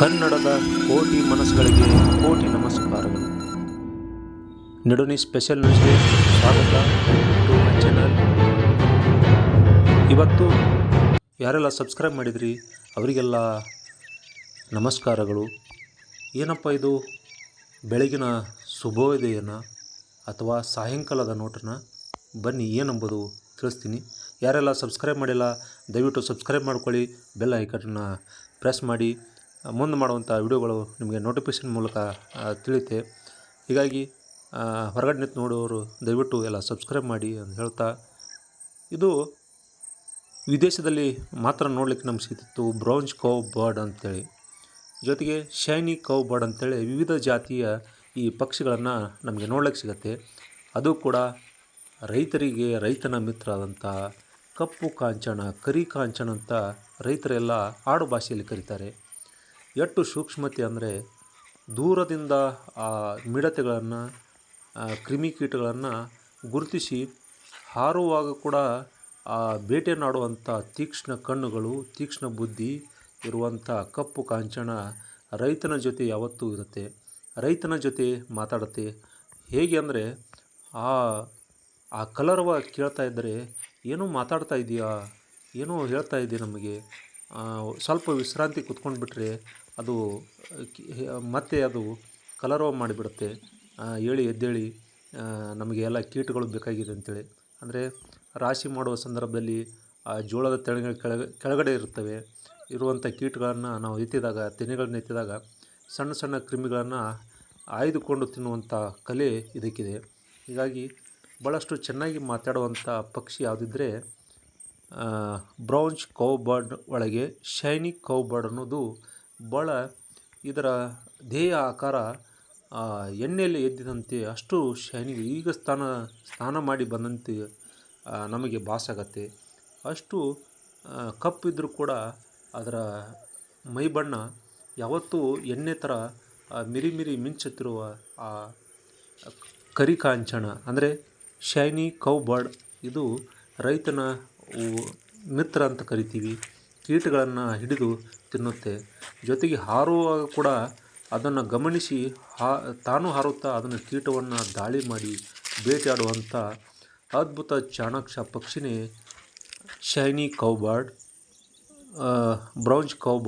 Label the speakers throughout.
Speaker 1: ಕನ್ನಡದ ಕೋಟಿ ಮನಸ್ಸುಗಳಿಗೆ ಕೋಟಿ ನಮಸ್ಕಾರಗಳು. ನಡುನಿ ಸ್ಪೆಷಲ್ ನ್ಯೂಸ್ಗೆ ಸ್ವಾಗತ ಟು ಚಾನಲ್. ಇವತ್ತು ಯಾರೆಲ್ಲ ಸಬ್ಸ್ಕ್ರೈಬ್ ಮಾಡಿದ್ರಿ ಅವರಿಗೆಲ್ಲ ನಮಸ್ಕಾರಗಳು. ಏನಪ್ಪ ಇದು ಬೆಳಗಿನ ಶುಭೋದಯನ ಅಥವಾ ಸಾಯಂಕಾಲದ ನೋಟನ? ಬನ್ನಿ ಏನಂಬುದು ತಿಳಿಸ್ತೀನಿ. ಯಾರೆಲ್ಲ ಸಬ್ಸ್ಕ್ರೈಬ್ ಮಾಡಿಲ್ಲ, ದಯವಿಟ್ಟು ಸಬ್ಸ್ಕ್ರೈಬ್ ಮಾಡ್ಕೊಳ್ಳಿ, ಬೆಲ್ ಐಕನ್ನ ಪ್ರೆಸ್ ಮಾಡಿ. ಮುಂದೆ ಮಾಡುವಂಥ ವಿಡಿಯೋಗಳು ನಿಮಗೆ ನೋಟಿಫಿಕೇಷನ್ ಮೂಲಕ ತಿಳಿಯುತ್ತೆ. ಹೀಗಾಗಿ ಹೊರಗಡೆ ನಿಂತು ನೋಡುವವರು ದಯವಿಟ್ಟು ಎಲ್ಲ ಸಬ್ಸ್ಕ್ರೈಬ್ ಮಾಡಿ ಅಂತ ಹೇಳ್ತಾ, ಇದು ವಿದೇಶದಲ್ಲಿ ಮಾತ್ರ ನೋಡಲಿಕ್ಕೆ ನಮ್ಗೆ ಸಿಗ್ತಿತ್ತು ಬ್ರೌನ್ಸ್ ಕೌ ಬರ್ಡ್ ಅಂತೇಳಿ. ಜೊತೆಗೆ ಶೈನಿ ಕೌ ಬರ್ಡ್ ಅಂತೇಳಿ ವಿವಿಧ ಜಾತಿಯ ಈ ಪಕ್ಷಿಗಳನ್ನು ನಮಗೆ ನೋಡ್ಲಿಕ್ಕೆ ಸಿಗತ್ತೆ. ಅದು ಕೂಡ ರೈತರಿಗೆ ರೈತನ ಮಿತ್ರ ಆದಂಥ ಕಪ್ಪು ಕಾಂಚನ, ಕರಿ ಕಾಂಚನ ಅಂತ ರೈತರೆಲ್ಲ ಆಡು ಭಾಷೆಯಲ್ಲಿ ಕರೀತಾರೆ. ಎಷ್ಟು ಸೂಕ್ಷ್ಮತೆ ಅಂದರೆ ದೂರದಿಂದ ಆ ಮಿಡತೆಗಳನ್ನು ಕ್ರಿಮಿಕೀಟಗಳನ್ನು ಗುರುತಿಸಿ ಹಾರುವಾಗ ಕೂಡ ಆ ಬೇಟೆನಾಡುವಂಥ ತೀಕ್ಷ್ಣ ಕಣ್ಣುಗಳು, ತೀಕ್ಷ್ಣ ಬುದ್ಧಿ ಇರುವಂಥ ಕಪ್ಪು ಕಾಂಚನ ರೈತನ ಜೊತೆ ಯಾವತ್ತೂ ಇರುತ್ತೆ. ರೈತನ ಜೊತೆ ಮಾತಾಡುತ್ತೆ. ಹೇಗೆ ಅಂದರೆ ಆ ಆ ಕಲರವ ಕೇಳ್ತಾ ಇದ್ದರೆ, ಏನೋ ಮಾತಾಡ್ತಾ ಇದೆಯಾ? ಏನೋ ಹೇಳ್ತಾ ಇದೆ ನಮಗೆ? ಸ್ವಲ್ಪ ವಿಶ್ರಾಂತಿ ಕುತ್ಕೊಂಡು ಬಿಟ್ಟರೆ ಅದು ಮತ್ತೆ ಅದು ಕಲರವ ಮಾಡಿಬಿಡುತ್ತೆ. ಹೇಳಿ ಎದ್ದೇಳಿ ನಮಗೆ ಎಲ್ಲ ಕೀಟಗಳು ಬೇಕಾಗಿದೆ ಅಂತೇಳಿ. ಅಂದರೆ ರಾಶಿ ಮಾಡುವ ಸಂದರ್ಭದಲ್ಲಿ, ಆ, ಜೋಳದ ತೆಳಗ, ಕೆಳಗೆ, ಕೆಳಗಡೆ ಇರುತ್ತವೆ. ಇರುವಂಥ ಕೀಟಗಳನ್ನು ನಾವು ಎತ್ತಿದಾಗ, ತೆನೆಗಳನ್ನ ಎತ್ತಿದಾಗ, ಸಣ್ಣ ಸಣ್ಣ ಕ್ರಿಮಿಗಳನ್ನು ಆಯ್ದುಕೊಂಡು ತಿನ್ನುವಂಥ ಕಲೆ ಇದಕ್ಕಿದೆ. ಹೀಗಾಗಿ ಭಾಳಷ್ಟು ಚೆನ್ನಾಗಿ ಮಾತಾಡುವಂಥ ಪಕ್ಷಿ ಯಾವುದಿದ್ರೆ ಬ್ರೌನ್ಸ್ ಕೌ ಬರ್ಡ್ ಒಳಗೆ ಶೈನಿ ಕೌ ಬರ್ಡ್ ಅನ್ನೋದು ಭಾಳ ಇದರ ದೇಹ ಆಕಾರ ಎಣ್ಣೆಯಲ್ಲಿ ಎದ್ದಿದಂತೆ ಅಷ್ಟು ಶೈನಿ ಈಗ ಸ್ನಾನ ಸ್ನಾನ ಮಾಡಿ ಬಂದಂತೆ ನಮಗೆ ಭಾಸಾಗತ್ತೆ. ಅಷ್ಟು ಕಪ್ಪಿದ್ರೂ ಕೂಡ ಅದರ ಮೈ ಬಣ್ಣ ಯಾವತ್ತೂ ಎಣ್ಣೆ ಥರ ಮಿರಿ ಮಿರಿ ಮಿಂಚುತ್ತಿರುವ, ಆ, ಕರಿ ಕಾಂಚನ, ಅಂದರೆ ಶೈನಿ ಕೌ ಬರ್ಡ್ ಇದು ರೈತನ ಮಿತ್ರ ಅಂತ ಕರಿತೀವಿ. ಕೀಟಗಳನ್ನು ಹಿಡಿದು ತಿನ್ನುತ್ತೆ. ಜೊತೆಗೆ ಹಾರುವಾಗ ಕೂಡ ಅದನ್ನು ಗಮನಿಸಿ, ಹಾ, ತಾನು ಹಾರುತ್ತಾ ಅದನ್ನು ಕೀಟವನ್ನು ದಾಳಿ ಮಾಡಿ ಬೇಟೆಯಾಡುವಂಥ ಅದ್ಭುತ ಚಾಣಾಕ್ಷ ಪಕ್ಷಿನೇ shiny cowbird. Bronze browns cow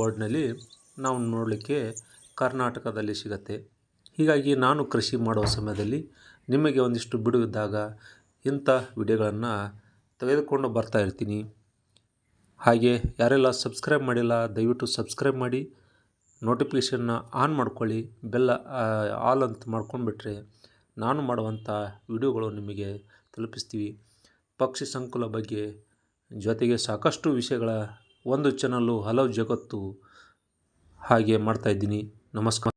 Speaker 1: ನಾವು ನೋಡಲಿಕ್ಕೆ ಕರ್ನಾಟಕದಲ್ಲಿ ಸಿಗತ್ತೆ. ಹೀಗಾಗಿ ನಾನು ಕೃಷಿ ಮಾಡುವ ಸಮಯದಲ್ಲಿ ನಿಮಗೆ ಒಂದಿಷ್ಟು ಬಿಡುವಿದ್ದಾಗ ಇಂಥ ವಿಡಿಯೋಗಳನ್ನು ತೆಗೆದುಕೊಂಡು ಬರ್ತಾ ಇರ್ತೀನಿ. ಹಾಗೆ ಯಾರೆಲ್ಲ ಸಬ್ಸ್ಕ್ರೈಬ್ ಮಾಡಿಲ್ಲ, ದಯವಿಟ್ಟು ಸಬ್ಸ್ಕ್ರೈಬ್ ಮಾಡಿ, ನೋಟಿಫಿಕೇಷನ್ನ ಆನ್ ಮಾಡ್ಕೊಳ್ಳಿ, ಬೆಲ್ಲ ಆಲ್ ಅಂತ ಮಾಡ್ಕೊಂಡ್ಬಿಟ್ರೆ ನಾನು ಮಾಡುವಂಥ ವಿಡಿಯೋಗಳು ನಿಮಗೆ ತಲುಪಿಸ್ತೀವಿ. ಪಕ್ಷಿ ಸಂಕುಲ ಬಗ್ಗೆ ಜೊತೆಗೆ ಸಾಕಷ್ಟು ವಿಷಯಗಳ ಒಂದು ಚಾನಲ್ಲು ಹಲವು ಜಗತ್ತು ಹಾಗೆ ಮಾಡ್ತಾಯಿದ್ದೀನಿ ನಮಸ್ಕಾರ.